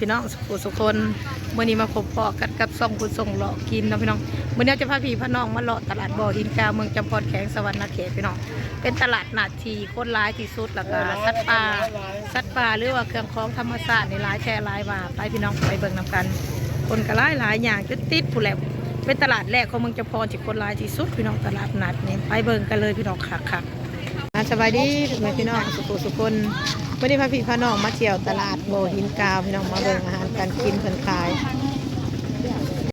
พี่น้องสุขสุคนเมื่อนี้มาพบปอกันกับซ่องคุณส่งเลาะกินนะพี่น้องเมื่อนี้จะพาพี่พาน้องมาเลาะตลาดบ่อหินกาเมืองจำปอดแข็งสวรรค์นาเขตพี่น้องเป็นตลาดนาทีคนร้ายที่สุดแล้วก็สัตว์ป่าสัตว์ป่าหรือว่าเครื่องของธรรมชาสติในร้ายแช่ร้ายว่าไปพี่น้องไปเบิ่งนำกัน คนก็ร้ายหลายอย่างจุดติดผู้แหลวเป็นตลาดแรกของเมืองจำปอดที่คนร้ายที่สุดพี่น้องตลาดนัดนี่ไปเบิ่งกันเลยพี่น้องคักคักๆอ่าสบายดีทุกแม่พี่น้องสุขสุคน วันนี้พาพี่พาน้องมาเที่ยวตลาดโบหินกาวพี่น้องมาเบิ่งอาหารการกินเพิ่นขาย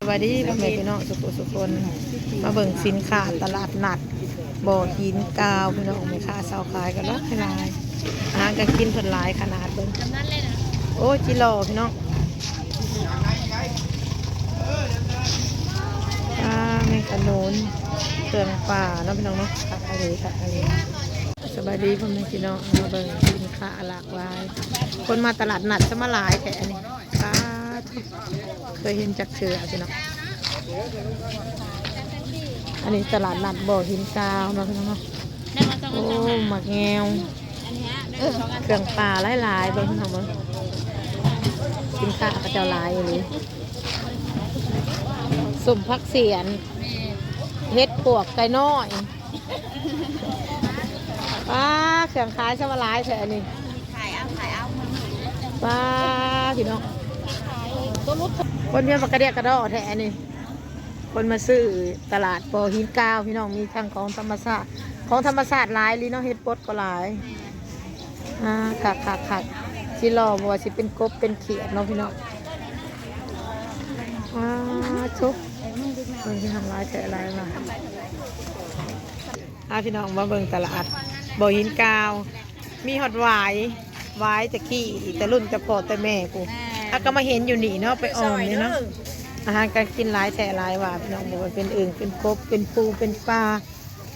สบายดีพ่อแม่พี่น้องสุขสุขคนมาเบิ่งสินค้าตลาดนัดโบหินกาวพี่น้องมีค่าเสาขายกันแล้วหลายอาหารการกินเพิ่นหลายขนาดเบิ่งโอ้จิโลพี่น้องปลาแมงกะโนนเครื่องป่าเนาะพี่น้องเนาะค่ะอะไรค่ะอะไร สบายดีพ่อแม่พี่น้องมาเบิ่งสินค้าหลากหลาย คนมาตลาดนัดจะมาหลายแต่อันนี้สาธุเคยเห็นจักเชือพี่น้องอันนี้ตลาดนัดบ่อหินกาวนาะพี่น้องเนาะโอ้หมักแงวเครื่องปลาหลายๆเบิ่งพี่น้องเบิ่งสินค้าเขาเจ้าหลายอยู่เลยสมพักเสียนเฮ็ดปวกไก่น้อย ป้าเสียงขายสมาลายแท้นี่ขายเอาขายเอาป้าพี่น้องคนเพียงปากกระเดียกกระดอแท้นี่คนมาซื้อตลาดปอหินกาวพี่น้องมีทั้งของธรรมชาติของธรรมชาติหลายลีเนาะเฮ็ดปดก็หลายอ่าคักคักคักสิรอบัวาสิเป็นกบเป็นเขียดเนาะพี่น้องอ่าทุกคนที่ทำร้ายแท้หลายมาอาพี่น้องมาเบิ่งตลาด บ่อหินกาว มีหอดหวายหวายจะขี้แต่รุ่นจะพอแต่แม่กูอาก็มาเห็นอยู่นี่เนาะไปออมนี่เนาะอาหารการกินหลายแฉหลายว่าพี่น้องบอกว่าเป็นอึ่งเป็นกบเป็นปูเป็นปลา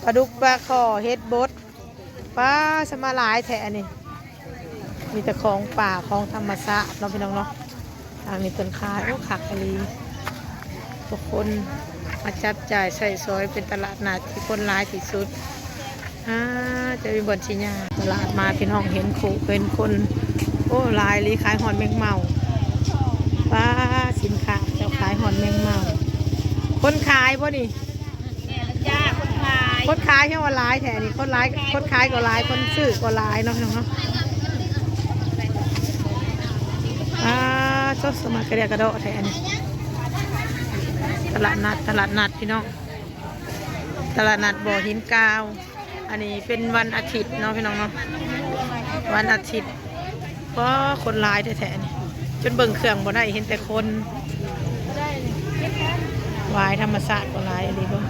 ปลาดุกปลาคอเฮ็ดบดปลาสมาหลายแฉนี่มีแต่ของป่าของธรรมชาติเนาะพี่น้องเนาะทางนี้ต้นคายโอ้ขักอลีทุกคนมาจับจ่ายใส่ซอยเป็นตลาดนัดที่คนหลายที่สุด อ่าจะมีบนชิญาตลาดมาพี่น้องเห็นขู่เป็นคน โอ้หลายลีขายหอนแมงเมาป้าสินค้าเจ้าขายหอนแมงเมา คนขายป่ะนี่จ้าคนขายคนขายแค่ว่าหลายแถนี่คนหลายคนขายก็หลายคนซื้อก็หลายเนาะพี่น้องเนาะอ่าชดสมัครกระเดียกระโดดแทนตลาดนัดตลาดนัดพี่น้อง ตลาดนัดบ่อหินกาว อันนี้เป็นวันอาทิตย์เนาะพี่น้องเนาะวันอาทิตย์ก็คนหลายแท้ๆนี่จนเบิ่งเครื่องบ่ได้เห็นแต่คนวายธรรมศาสตร์ก็หลายอันนี้เบ่ง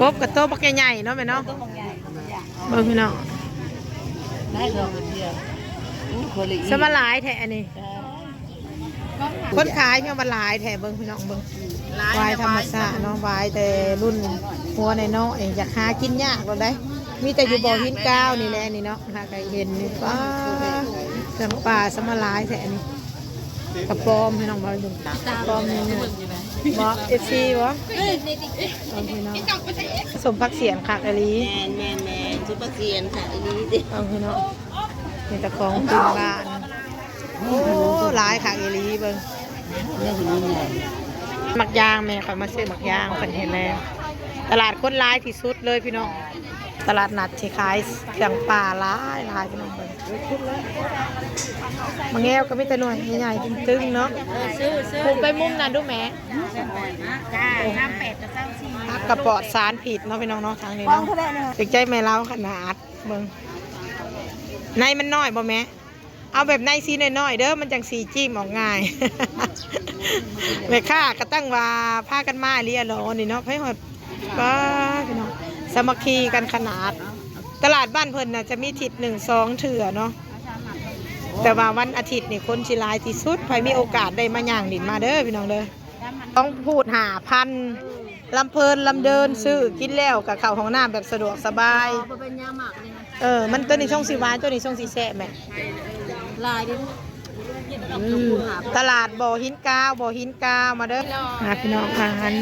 กบกับโต๊ะปักใหญ่ๆเนาะแม่เนาะเบิ่งพี่น้องได้ดอกเดียวคนละอีสมาหลายแท้อันนี้ คนขายเพียงมาหลายแท้เบิ่งพี่น้องเบิ่งวายธรรมชาติเนาะวายแต่รุ่นหัวในน้อยอยากหากินยากเราได้มีแต่อยู่บ่อหินก้าวนี่แหละนี่เนาะหาไก่เห็นนี่ป้าเครื่องป่าสมาหลายแท้อันนี้กระปอมพี่น้องบ่ดูกระปอมนี่เนี่ยบ่เอฟซีบ่เอาพี่น้องสมพักเสียงคักอลีแมนแมนแมนซุปเปอร์เซียนค่ะอันนี้ดิเอาพี่น้องมีแต่ของพื้นบ้าน โอ้หลายคักอลีเบิ่งนี่คือสีไงหมักยางแม่ค่ะมาซื้อหมักยางเพิ่นเห็นแล้วตลาดคนร้ายที่สุดเลยพี่น้องตลาดนัดที่ขายเครื่องป่าลายลายพี่น้องเพิ่นมาแง้วก็มีแต่หน่วยใหญ่ๆตึงๆเนาะซื้อซื้อปลูกไปมุมนั้นดูแหม่จ้าน้ำเป็ดกับเจ้าซีผักกระปอดสารผิดเนาะพี่น้องเนาะทางนี้เนาะติดใจแม่เล้าขนาดเบิ่งในมันน้อยบ่แม่ เอาแบบในสีน้อยๆเด้อมันจังสีจิ้มออกง่ายแม่ค้าก็ตั้งว่าพากันมาเรียรอนี่เนาะให้หอดป้าพี่น้องสามัคคีกันขนาด ตลาดบ้านเพิ่นน่ะจะมีทิศหนึ่งสองเถื่อเนาะแต่ว่าวันอาทิตย์นี่คนชิลายที่สุดใครมีโอกาสได้มาย่างดินมาเด้อพี่น้องเด้อต้องพูดหาพันลำเพลินลำเดินซื้อกินแล้วกับเข้าของน้ำแบบสะดวกสบาย เออ มันตัวนี้ช่องสีหวานตัวนี้ช่องสีแซ่บแม่ ลายดิตลาดบ่อหินกาวบ่อหินกาวมาเด้อหาพี่น้องอาหาร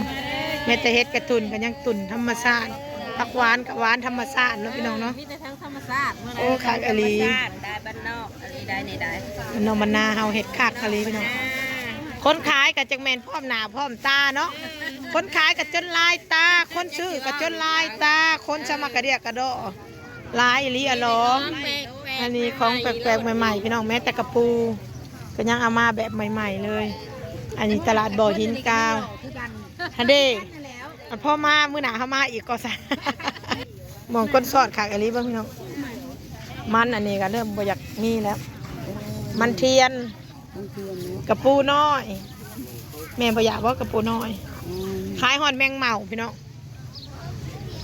แม้แต่เฮ็ดกระตุนก็ยังตุนธรรมชาติผักหวานกับหวานธรรมชาติเนาะพี่น้องเนาะมีแต่ทั้งธรรมชาติเมื่อไหร่โอ้คักอหลีธรรมชาติได้บ้านนอกอหลีได้นี่ได้น้องมันนาเฮาเฮ็ดคักอะลีพี่น้องคนขายกับจังแมนพร้อมหน้าพร้อมตาเนาะคนขายกับจนลายตา คนซื้อกับจนลายตา คนสมัครกระเดียกกระโดอลายอีหลีอะหรอ อันนี้ของแปลกๆใหม่ๆพี่น้องแม้แต่กระปูก็ยังเอามาแบบใหม่ ๆ เลย อันนี้ตลาดบ่อหินกาวฮันเด้อันพ่อมามื้อหน้าเฮามาอีกก็ซะมองก้นสอดขากอันนี้บ้างพี่น้องมันอันนี้ก็เริ่มบ่อยากมีแล้ว มันเทียนกระปูน้อย แม่บ่อยากว่ากระปูน้อยขายหอนแมงเมาพี่น้อง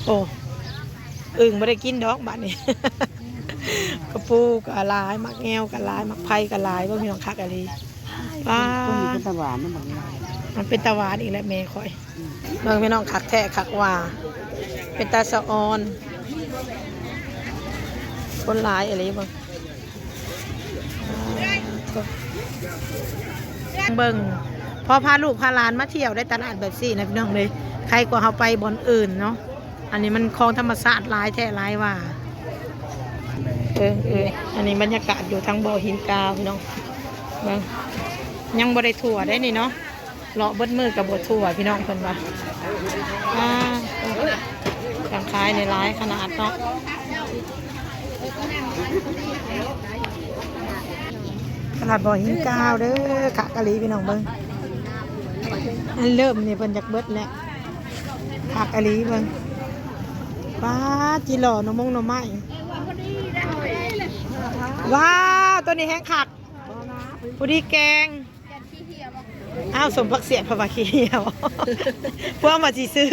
โอ้อึ่งไม่ได้กินดอกบัดนี้ กระปูกะลายมักแงวกะลายมักไผ่กะลายว่าพี่น้องคักอะไรว้าเป็นตะหวานนะบางมันเป็นตะหวานอีกแล้วแม่คอยเมืองพี่น้องคักแท้คักว่าเป็นตาสะออนคนหลายอะไรบ้างเบิ่งพอพาลูกพาหลานมาเที่ยวได้ตลาดแบบสี่นะพี่น้องเลยใครกว่าเขาไปบอนอื่นเนาะอันนี้มันคลองธรรมศาสตร์หลายแท้หลายว่า เออเอออันนี้บรรยากาศอยู่ทางบ่อหินกาวพี่น้องเบิ่งยังบ่ได้ถั่วได้นี่เนาะเลาะเบิดมือกับบดถั่วพี่น้องเพิ่นว่าอ่าการขายในร้ายขนาดเนาะตลาดบ่อหินกาวเด้อขากะลีพี่น้องเบิ่งอันเริ่มนี่เพิ่นอยากเบิดแล้วขากะลีเบิ่งว้าจีหล่อหนมงหนมไม้ ว้าวตัวนี้แห้งขักพอดีแกงอ้าวสมพักเสียพระบาคีเหี่ยวเพื่อมาจีซื้อ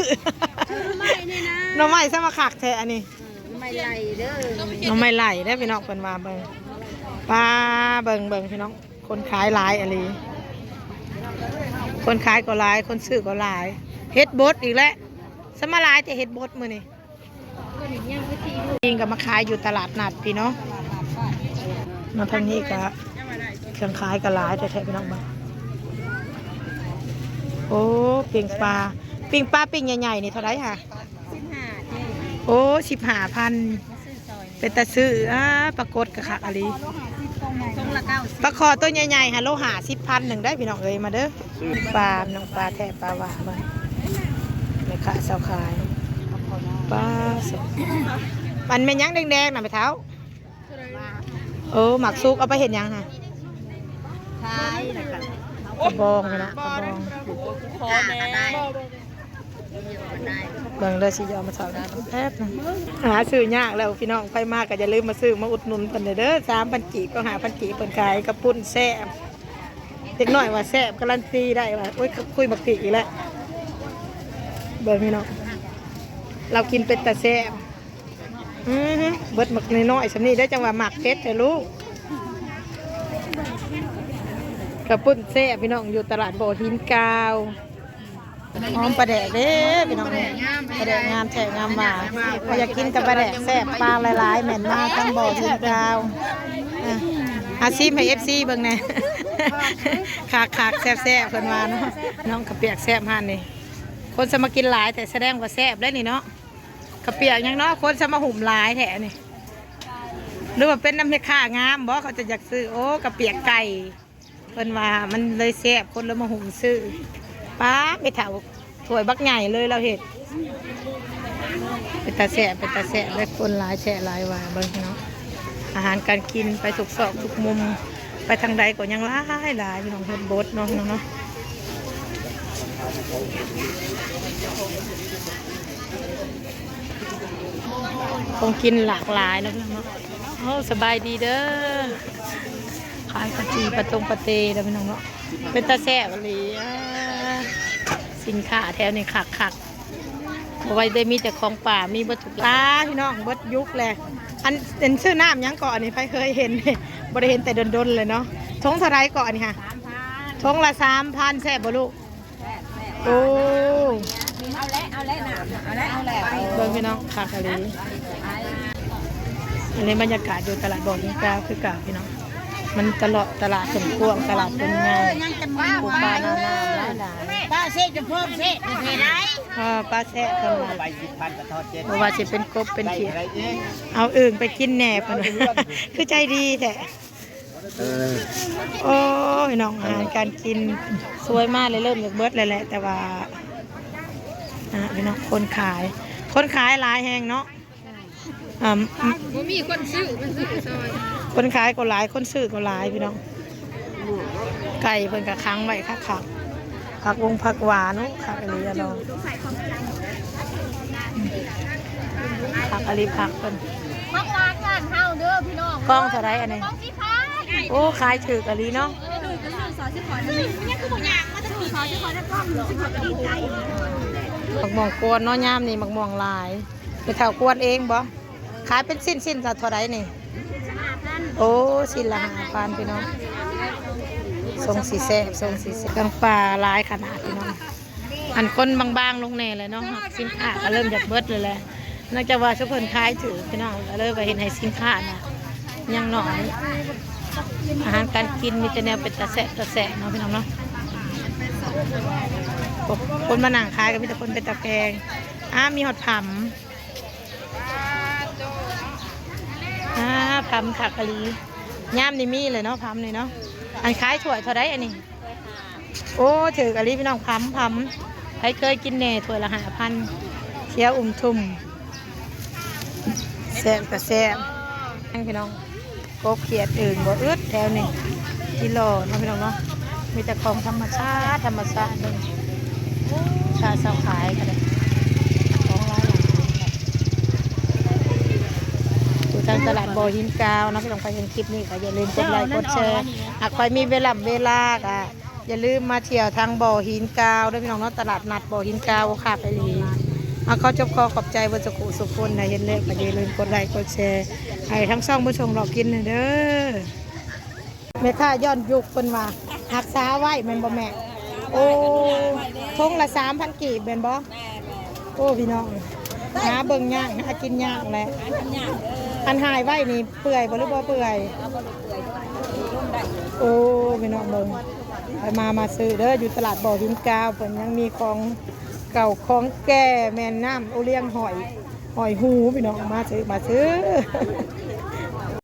ไม่นี่นะหน่อไม้ซะมาขักแท้อันนี้ไม่ไหลเด้อน้องไม่ไหลได้อพี่น้องเพิ่นว่าเบิ่งป้าเบิ่งเบิ่งพี่น้องคนขายหลายอะไรคนขายก็หลาย คนซื้อก็หลายเฮ็ดบดอีกแล้วสมาหลายแต่เฮ็ดบดมื้อนี้จริงก็มาขายอยู่ตลาดนัดพี่เนาะ มาทางนี้ก็เครื่องขายก็หลายแต่แท้ๆพี่น้องเบ่งโอ้ปิ้งปลาปิ้งปลาปิ้งใหญ่ๆนี่เท่าไหร่ค่ะสิบห้าเจ๊โอ้สิบห้าพันซื้อซอยเป็นตาซื้ออ่าปรากฏกะคักอะไรทงละเก้าสิบปลาคอตัวใหญ่ๆฮะโลหะสิบพันหนึ่งได้พี่น้องเอ้ยมาเด้อปลาน้องปลาแท้ปลาหวานบ้างแม่ค้าเสาขายปลาสดมันเป็นหยังแดงๆน่ะไปเท้า เออหมักซุกเอาไปเห็นยังฮะขายนะคะกระบองเลยนะกระบองขอแม่ได้ได้เบิ่งเลยสิยอมมาสอนแป๊บนึงหาซื้อยากแล้วพี่น้องไปมากก็อย่าลืมมาซื้อมาอุดหนุนเพิ่นเด้อสามพันกีบก็หาพันกีบเพิ่นขายกระปุ้นแซ่บเด็กน้อยว่าแซ่บการันตีได้ว่าโอ้ยคุยบักติอีกแล้วเบิร์พี่น้องเรากินเป็นแต่แซ่บ อือฮึเบิดหมักน้อยๆสำนี้ได้จังหวะหมักเพชรแต่ลูกกระปุ้นแซ่บพี่น้องอยู่ตลาดบ่อหินกาวหอมปลาแดกเด้พี่น้องปลาแดกงามแฉะงามหวาพออยากกินกับปลาแดกแซ่บปลาหลายๆแม่นมากทั้งบ่อหินกาวอะอาซีมให้เอฟซีเบิ่งแน่ขากขากแซ่บแซ่บเพิ่นว่าเนาะน้องกระเปียกแซ่บห่นนี่คนสมากินหลายแต่แสดงว่าแซ่บได้นี่เนาะ กระเปียกยังเนาะคนสมาหุ่มลายแท้นี่หรือว่าเป็นน้ำเห็ดข่างามบ่เขาจะอยากซื้อโอ้กระเปียกไก่เพิ่นว่ามันเลยแซ่บคนเลยมาหุ่มซื้อป้าไปเถาถวยบักใหญ่เลยเราเห็ดเป็นตาแซ่บเป็นตาแซ่บเลยคนหลายแช่หลายว่าเบิ่งเนาะอาหารการกินไปทุกซอกทุกมุม ไปทางใดก็ยังหลายหลายพี่น้องเฮ็ดบดเนาะพี่น้องเนาะ คงกินหลากหลายเนาะพี่น้องเนาะโอ้สบายดีเด้อขายกะจีปลาตรงปลาเตเด้อพี่น้องเนาะเป็นตาแซ่บเลยสินค้าแถวนี้คักคักๆบ่ไว้ได้มีแต่ของป่ามีวัตถุกล้าพี่น้องเบดยุคแหละอันเป็นชื่อน้ำหยังก่อนนี่ไฟเคยเห็นบ่ได้เห็นแต่ดนๆเลยเนาะทงเท่าไรก่อนนี่ค่ะสามพันทงละสามพันแซ่บบ่ลูกแซ่บแซ่บโอ้เอาแล้วเอาแล้วนะเอาแล้วเอาแล้วเบิ่งพี่น้องคากะลี อันนี้บรรยากาศอยู่ตลาดบ่อหินกาคือกาพี่น้องมันตลอดตลาดเป็นกวางตลาดเป็นไงยังจะมาปลูกปลาหน้าหน้าหลายหลายป้าเซ่จะเพิ่มเซ่ไม่ใช่ไรอ่าปลาแซ่บเพิ่นว่าไปสิบพันกับทอดเจ็ดบ่ว่าสิเป็นกบเป็นเขียดอะไรเองเอาอื่นไปกินแหน่เพิ่นว่าคือใจดีแท้เออโอ้ยน้องอาหารการกินสวยมากเลยเริ่มจากเบิดเลยแหละแต่ว่าอ่าพี่น้องคนขาย คนขายหลายแหงเนาะ อ่าบ่มีคนซื้อมันซื้อซอยคนขายก็หลายคนซื้อก็หลายพี่น้อง ไก่เพิ่นก็ค้างไว้คักคักๆผักวงผักหวานคักอะไรอะน้องผักอะไรผักเพิ่นพักร้านงานเฮาเด้อพี่น้องกล้องเท่าไรอันนี้ต้องสิพาดโอ้ขายถือกะลีเนาะเออดูจะซื้อซอยสิขอได้มันยังคือบ่ยากมาจะซื้อซอยสิขอได้กล้องสิขอก็ดีใจหมักม่วงกวนเนาะย่ามนี่หมักม่วงลายไปเท่ากวนเองบ่ ขายเป็นสิ้นสิ้นๆจะเท่าไรนี่ โอ้สิ้นละห้าพันพี่น้องทรงสีแซ่บทรงสีแซ่บกังปลาลายขนาดพี่น้องอันคนบางๆลงแน่เลยเนาะสินค้าก็เริ่มจากเบิดเลยแหละนอกจากว่าชุกคนขายถือพี่น้องก็เลยไปเห็นให้สินค้านะยังหน่อยอาหารการกินมีแต่แนวเป็นตะแสะตะแสะเนาะพี่น้องเนาะคนมานั่งขายก็มีแต่คนเป็นตะแกรงอ้ามีหอดผำ อ้าผำขักกะลีย่ามนี่มีเลยเนาะผำนี่เนาะอันขายถั่วเท่าไรอันนี้โอ้ถือกะลีพี่น้องพัมพัมใครเคยกินแหน่ถ้วละหาพันเคี้ยวอุ่มทุ่มแซ่บก็แซ่บให้พี่น้องกบเขียดอื่นบ่อึดแถวนี้กิโลเนาะพี่น้องเนาะมีแต่ของธรรมชาติธรรมชาติเลยชาสาวขายกันเลยของร้านอาหาร ทางตลาดบ่อหินกาวนะพี่น้องใครเห็นคลิปนี้ก็อย่าลืมกดไลค์กดแชร์หากใครมีเวลาเวลาก็อย่าลืมมาเที่ยวทางบ่อหินกาวด้วยพี่น้องเนาะตลาดนัดบ่อหินกาวค่ะไปลีเอาเขาจบคอขอบใจบนสกุสุขคนนะเห็นเลขก็อย่าลืมกดไลค์กดแชร์ให้ทั้งช่องผู้ชมเรากินเด้อแม่ค้าย้อนยุคเพิ่นว่าหักษาไว้แม่นบ่แม่โอ้ทงละ3,000กีบแม่นบ่โอ้พี่น้องหาเบิ่งยากหากินยากแหละ อันหายไว้นี่เปื่อยบ่หรือบ่เปื่อยโอ้พี่น้องเบิ่งมามาซื้อเด้ออยู่ตลาดบ่อหินกาวเพิ่นยังมีของเก่าของแก่แม่น้ำโอเลี้ยงหอยหอยหูพี่น้องมาซื้อมาซื้อ